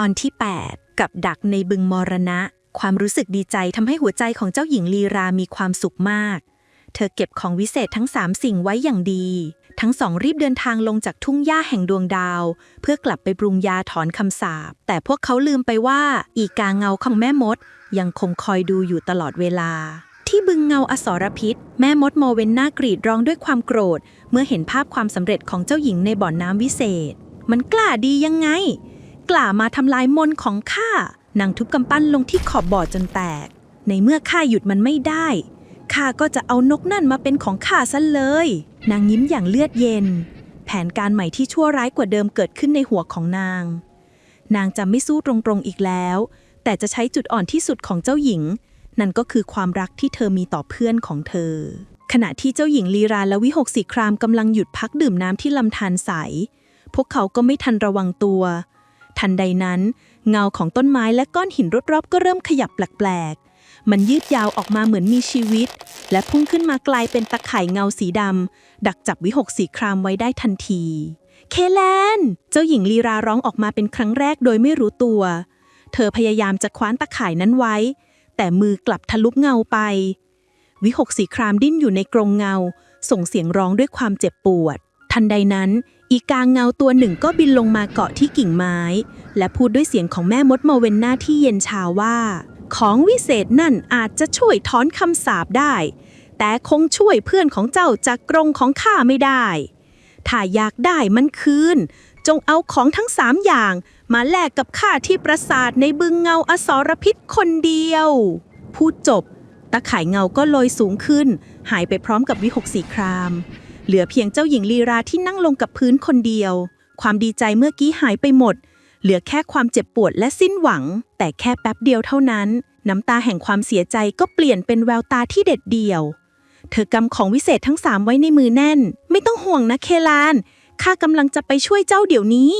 อนที่ 8 กับดักในบึงมรณะ ความรู้สึกดีใจทำให้หัวใจของเจ้าหญิงลีรามีความสุขมาก เธอเก็บของวิเศษทั้งสามสิ่งไว้อย่างดี ทั้งสองรีบเดินทางลงจากทุ่งหญ้าแห่งดวงดาว เพื่อกลับไปปรุงยาถอนคำสาปแต่พวกเขาลืมไปว่า อีกาเงาของแม่มด ยังคงคอยดูอยู่ตลอดเวลาที่บึงเงาอสรพิษ แม่มดโมเวนนากรีดร้องด้วยความโกรธ เมื่อเห็นภาพความสำเร็จของเจ้าหญิงในบ่อนน้ำวิเศษ มันกล้าดียังไง กล้ามาทำลายมนของข้านางทุบกำปั้นลงที่ขอบบ่อจนแตก ในเมื่อข้าหยุดมันไม่ได้ข้าก็จะเอานกนั่นมาเป็นของข้าซะเลย นางยิ้มอย่างเลือดเย็น แผนการใหม่ที่ชั่วร้ายกว่าเดิมเกิดขึ้นในหัวของนาง นางจะไม่สู้ตรงๆอีกแล้ว แต่จะใช้จุดอ่อนที่สุดของเจ้าหญิง นั่นก็คือความรักที่เธอมีต่อเพื่อนของเธอ ขณะที่เจ้าหญิงลีราและวิหกสีครามกำลังหยุดพักดื่มน้ำที่ลำธารใส พวกเขาก็ไม่ทันระวังตัว ทันใดนั้น เงาของต้นไม้และก้อนหินรอบๆก็เริ่มขยับแปลกๆ มันยืดยาวออกมาเหมือนมีชีวิต และพุ่งขึ้นมากลายเป็นตะข่ายเงาสีดำดักจับวิหกสีครามไว้ได้ทันที เคแลน เจ้าหญิงลีราร้องออกมาเป็นครั้งแรกโดยไม่รู้ตัว เธอพยายามจะคว้านตะข่ายนั้นไว้ แต่มือกลับทะลุเงาไป วิหกสีครามดิ้นอยู่ในกรงเงา ส่งเสียงร้องด้วยความเจ็บปวด ทันใดนั้น อีกางเงาตัวหนึ่งก็บินลงมาเกาะที่กิ่งไม้ และพูดด้วยเสียงของแม่มดโมเวนนาที่เย็นชาว่า ของวิเศษนั่นอาจจะช่วยถอนคำสาปได้ แต่คงช่วยเพื่อนของเจ้าจากกรงของข้าไม่ได้ ถ้าอยากได้มันคืน จงเอาของทั้งสามอย่างมาแลกกับข้าที่ปราสาทในบึงเงาอสรพิษคนเดียว พูดจบ ตะข่ายเงาก็ลอยสูงขึ้น หายไปพร้อมกับวิหกสีคราม เหลือเพียงเจ้าหญิงลีราที่นั่งลงกับพื้นคนเดียว ความดีใจเมื่อกี้หายไปหมด เหลือแค่ความเจ็บปวดและสิ้นหวัง แต่แค่แป๊บเดียวเท่านั้น น้ำตาแห่งความเสียใจก็เปลี่ยนเป็นแววตาที่เด็ดเดี่ยว เธอกำของวิเศษทั้งสามไว้ในมือแน่น ไม่ต้องห่วงนะเคลานข้ากำลังจะไปช่วยเจ้าเดี๋ยวนี้